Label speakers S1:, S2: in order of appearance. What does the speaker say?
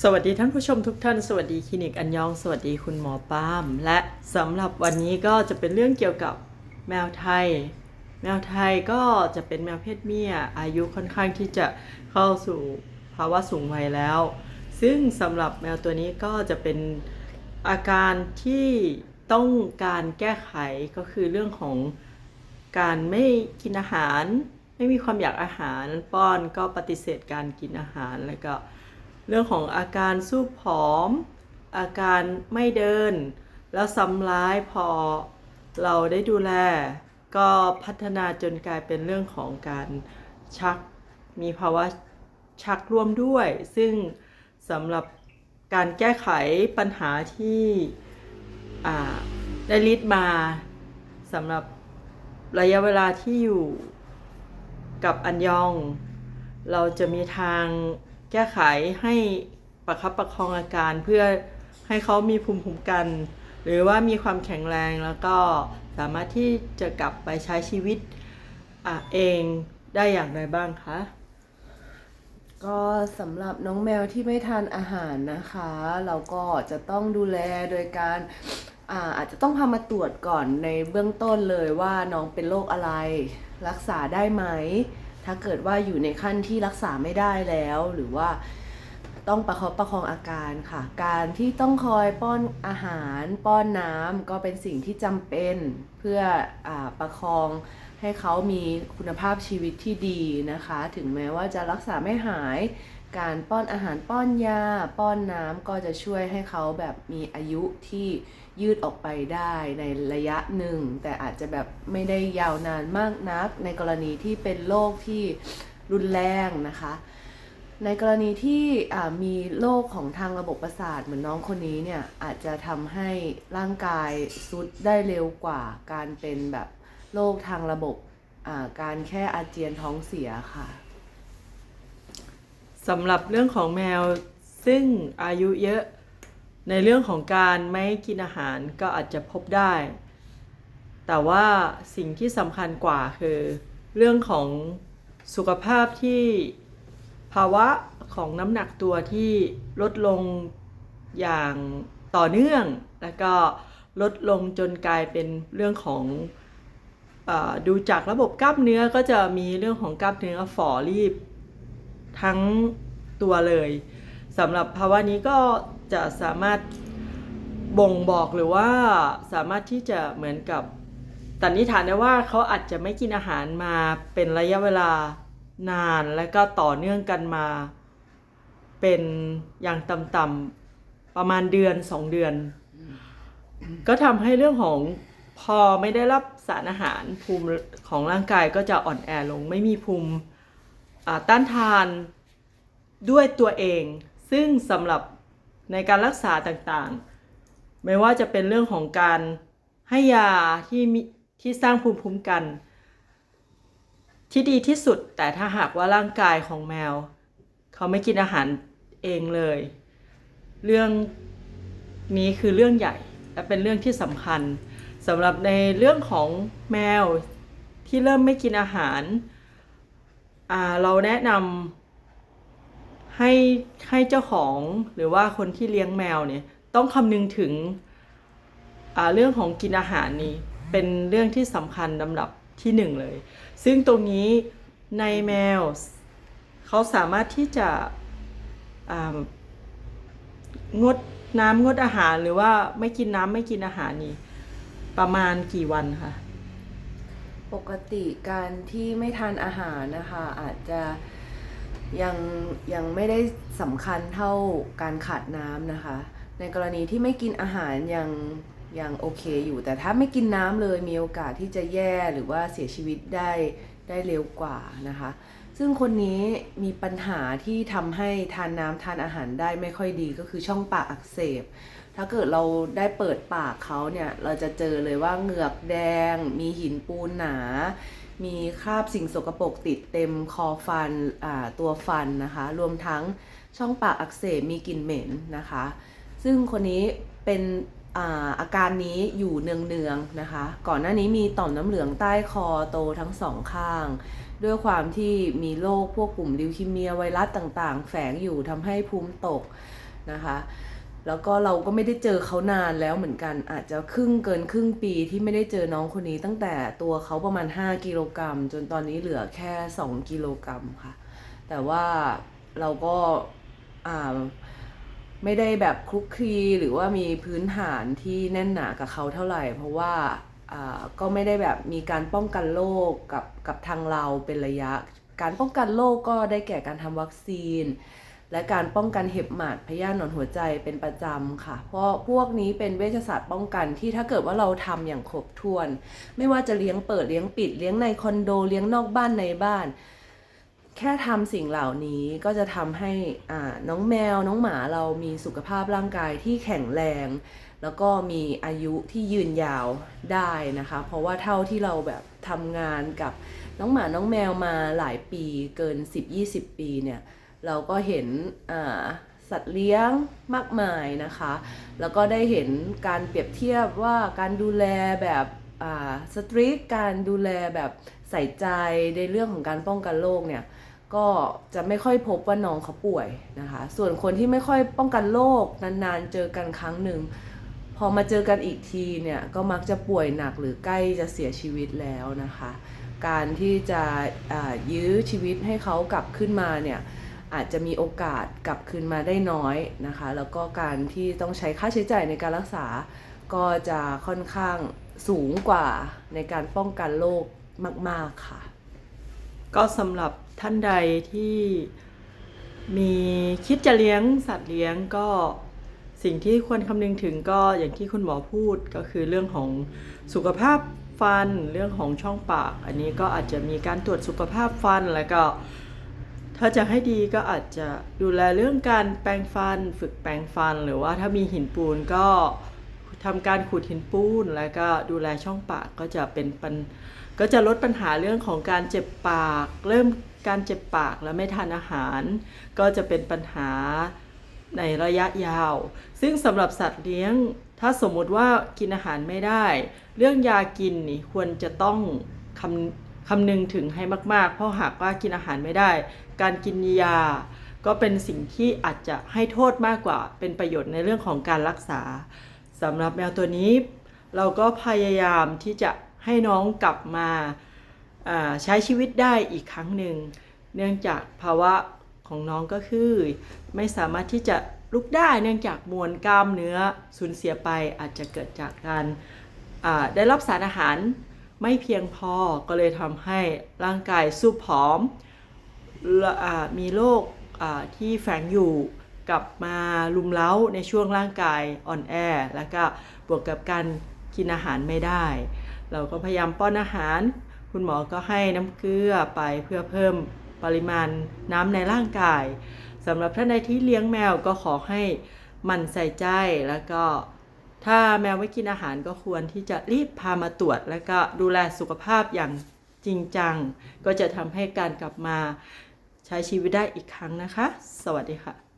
S1: สวัสดีท่านผู้ชมทุกท่าน สวัสดีคลินิกอันยอง สวัสดีคุณหมอป้าม และสำหรับวันนี้ก็จะเป็นเรื่องเกี่ยวกับแมวไทย แมวไทยก็จะเป็นแมวเพศเมียอายุค่อนข้างที่จะเข้าสู่ภาวะสูงวัยแล้ว ซึ่งสำหรับแมวตัวนี้ก็จะเป็นอาการที่ต้องการแก้ไขก็คือเรื่องของการไม่กินอาหาร ไม่มีความอยากอาหารป้อนก็ปฏิเสธการกินอาหารแล้วก็ เรื่องของอาการสู้ผอม อาการไม่เดิน แล้วซ้ำร้ายพอเราได้ดูแล ก็พัฒนาจนกลายเป็นเรื่องของการชักมีภาวะชักร่วมด้วย ซึ่งสำหรับการแก้ไขปัญหาที่ได้ลิดมาสำหรับระยะเวลาที่อยู่กับอันยอง เราจะมีทาง แก้ไขให้ประคับประคองอาการเพื่อให้เขามีภูมิคุ้มกัน หรือว่ามีความแข็งแรงแล้วก็สามารถที่จะกลับไปใช้ชีวิตอเองได้อย่างไรบ้างคะ
S2: ก็สำหรับน้องแมวที่ไม่ทานอาหารนะคะ เราก็จะต้องดูแลโดยการอาอาจจะต้องพามาตรวจก่อนในเบื้องต้นเลยว่าน้องเป็นโรคอะไร รักษาได้ไหม ถ้าเกิดว่าอยู่ในขั้นที่รักษาไม่ได้แล้ว หรือว่าต้องประคบประคองอาการค่ะ การที่ต้องคอยป้อนอาหารป้อนน้ำก็เป็นสิ่งที่จำเป็นเพื่ออประคองให้เขามีคุณภาพชีวิตที่ดีนะคะ ถึงแม้ว่าจะรักษาไม่หาย การป้อนอาหารป้อนยา ป้อนน้ำก็จะช่วยให้เขาแบบมีอายุที่ยืดออกไปได้ในระยะหนึ่ง แต่อาจจะแบบไม่ได้ยาวนานมากนัก ในกรณีที่เป็นโรคที่รุนแรงนะคะ ในกรณีที่มีโรคของทางระบบประสาทเหมือนน้องคนนี้เนี่ยอาจจะทำให้ร่างกายสุดได้เร็วกว่าการเป็นแบบโรคทางระบบการแค่อาเจียนท้องเสียค่ะ
S1: สำหรับเรื่องของแมวซึ่งอายุเยอะในเรื่องของการไม่กินอาหารก็อาจจะพบได้ แต่ว่าสิ่งที่สำคัญกว่าคือ เรื่องของสุขภาพที่ภาวะของน้ำหนักตัวที่ลดลงอย่างต่อเนื่อง แล้วก็ลดลงจนกลายเป็นเรื่องของอดูจากระบบกล้ามเนื้อก็จะมีเรื่องของกล้ามเนื้อฝ่อรีบ ทั้งตัวเลยสำหรับภาวะนี้ก็จะสามารถบ่งบอกหรือว่าสามารถที่จะเหมือนกับสันนิษฐานได้ว่าเขาอาจจะไม่กินอาหารมาเป็นระยะเวลานานและก็ต่อเนื่องกันมา เป็นอย่างต่ำๆประมาณเดือนสองเดือน ก็ทำให้เรื่องของพอไม่ได้รับสารอาหารภูมิของร่างกายก็จะอ่อนแอลงไม่มีภูมิ ต้านทานด้วยตัวเอง ซึ่งสำหรับในการรักษาต่างๆ ไม่ว่าจะเป็นเรื่องของการให้ยาที่มีที่สร้างภูมิคุ้มกัน ที่ดีที่สุด แต่ถ้าหากว่าร่างกายของแมว เขาไม่กินอาหารเองเลย เรื่องนี้คือเรื่องใหญ่และเป็นเรื่องที่สำคัญสำหรับในเรื่องของแมวที่เริ่มไม่กินอาหาร เราแนะนำให้ให้เจ้าของหรือว่าคนที่เลี้ยงแมวเนี่ยต้องคำนึงถึงเรื่องของกินอาหารนี่เป็นเรื่องที่สำคัญลำดับที่หนึ่งเลย ซึ่งตรงนี้ในแมวเขาสามารถที่จะงดน้ำงดอาหารหรือว่าไม่กินน้ำไม่กินอาหารนี่ประมาณกี่วันคะ
S2: ปกติการที่ไม่ทานอาหารนะคะ อาจจะยังยังไม่ได้สำคัญเท่าการขาดน้ำนะคะ ในกรณีที่ไม่กินอาหารยังยังโอเคอยู่ แต่ถ้าไม่กินน้ำเลยมีโอกาสที่จะแย่หรือว่าเสียชีวิตได้ได้เร็วกว่านะคะ ซึ่งคนนี้มีปัญหาที่ทำให้ทานน้ำทานอาหารได้ไม่ค่อยดีก็คือช่องปากอักเสบ ถ้าเกิดเราได้เปิดปากเขาเนี่ย เราจะเจอเลยว่าเหงือกแดง มีหินปูนหนา มีคราบสิ่งสกปรกติดเต็มคอฟันตัวฟันนะคะ รวมทั้งช่องปากอักเสบมีกลิ่นเหม็นนะคะ ซึ่งคนนี้เป็น อาการนี้อยู่เนืองๆนะคะ ก่อนหน้านี้มีต่อมน้ำเหลืองใต้คอโตทั้งสองข้าง ด้วยความที่มีโรคพวกกลุ่มลิวคีเมียไวรัสต่างๆ แฝงอยู่ทำให้ภูมิตกนะคะ แล้วก็เราก็ไม่ได้เจอเขานานแล้วเหมือนกัน อาจจะครึ่งเกินครึ่งปีที่ไม่ได้เจอน้องคนนี้ ตั้งแต่ตัวเขาประมาณ 5 กิโลกรัม จนตอนนี้เหลือแค่ 2 กิโลกรัมค่ะ แต่ว่าเราก็อ่า ไม่ได้แบบคลุกคลีหรือว่ามีพื้นฐานที่แน่นหนากับเขาเท่าไหร่ เพราะว่าอ่าก็ไม่ได้แบบมีการป้องกันโรคกับกับทางเราเป็นระยะ การป้องกันโรคก็ได้แก่การทำวัคซีน และการป้องกันเห็บหมัดพยาธิหนอนหัวใจเป็นประจำค่ะ เพราะพวกนี้เป็นเวชศาสตร์ป้องกันที่ถ้าเกิดว่าเราทำอย่างครบถ้วน ไม่ว่าจะเลี้ยงเปิดเลี้ยงปิดเลี้ยงในคอนโดเลี้ยงนอกบ้านในบ้าน แค่ทำสิ่งเหล่านี้ก็จะทำให้น้องแมวน้องหมาเรามีสุขภาพร่างกายที่แข็งแรง แล้วก็มีอายุที่ยืนยาวได้นะคะ เพราะว่าเท่าที่เราแบบทำงานกับน้องหมาน้องแมวมาหลายปีเกิน 10-20 ปีเนี่ย เราก็เห็นสัตว์เลี้ยงมากมายนะคะ แล้วก็ได้เห็นการเปรียบเทียบว่าการดูแลแบบ สตรีทการดูแลแบบใส่ใจในเรื่องของการป้องกันโรคเนี่ยก็จะไม่ค่อยพบว่าน้องเขาป่วยนะคะ ส่วนคนที่ไม่ค่อยป้องกันโรคนานๆ เจอกันครั้งหนึ่งพอมาเจอกันอีกทีเนี่ยก็มักจะป่วยหนักหรือใกล้จะเสียชีวิตแล้วนะคะ การที่จะอ่ายื้อชีวิตให้เขากลับขึ้นมาเนี่ยอาจจะมีโอกาสกลับคืนมาได้น้อยนะคะ แล้วก็การที่ต้องใช้ค่าใช้จ่ายในการรักษาก็จะค่อนข้าง สูงกว่าในการป้องกันโรคมาก ๆ ค่ะ
S1: ก็สำหรับท่านใดที่มีคิดจะเลี้ยงสัตว์เลี้ยงก็สิ่งที่ควรคำนึงถึงก็อย่างที่คุณหมอพูดก็คือเรื่องของสุขภาพฟันเรื่องของช่องปาก อันนี้ก็อาจจะมีการตรวจสุขภาพฟันแล้วก็ถ้าจะให้ดีก็อาจจะดูแลเรื่องการแปรงฟัน ฝึกแปรงฟัน หรือว่าถ้ามีหินปูนก็ ทำการขูดหินปูนแล้วก็ดูแลช่องปากก็จะเป็นปัญก็จะลดปัญหาเรื่องของการเจ็บปาก เริ่มการเจ็บปากและไม่ทานอาหาร ก็จะเป็นปัญหาในระยะยาว ซึ่งสำหรับสัตว์เลี้ยง ถ้าสมมุติว่ากินอาหารไม่ได้ เรื่องยากินนี่ควรจะต้องคำคำนึงถึงให้มาก ๆ เพราะหากว่ากินอาหารไม่ได้ การกินยาก็เป็นสิ่งที่อาจจะให้โทษมากกว่า เป็นประโยชน์ในเรื่องของการรักษา สำหรับแมวตัวนี้ เราก็พยายามที่จะให้น้องกลับมาใช้ชีวิตได้อีกครั้งหนึ่ง เนื่องจากภาวะของน้องก็คือ ไม่สามารถที่จะลุกได้เนื่องจากมวลกล้ามเนื้อสูญเสียไปอาจจะเกิดจากการได้รับสารอาหารไม่เพียงพอก็เลยทำให้ร่างกายสู้ผอมอมีโรคที่แฝงอยู่ กลับมาลุมเล้าในช่วงร่างกายอ่อนแอ แล้วก็บวกกับการกินอาหารไม่ได้ เราก็พยายามป้อนอาหาร คุณหมอก็ให้น้ำเกลือไปเพื่อเพิ่มปริมาณน้ำในร่างกายสำหรับท่านใดที่เลี้ยงแมวก็ขอให้มันใส่ใจแล้วก็ถ้าแมวไม่กินอาหารก็ควรที่จะรีบพามาตรวจ แล้วก็ดูแลสุขภาพอย่างจริงจัง ก็จะทำให้การกลับมาใช้ชีวิตได้อีกครั้งนะคะ สวัสดีค่ะ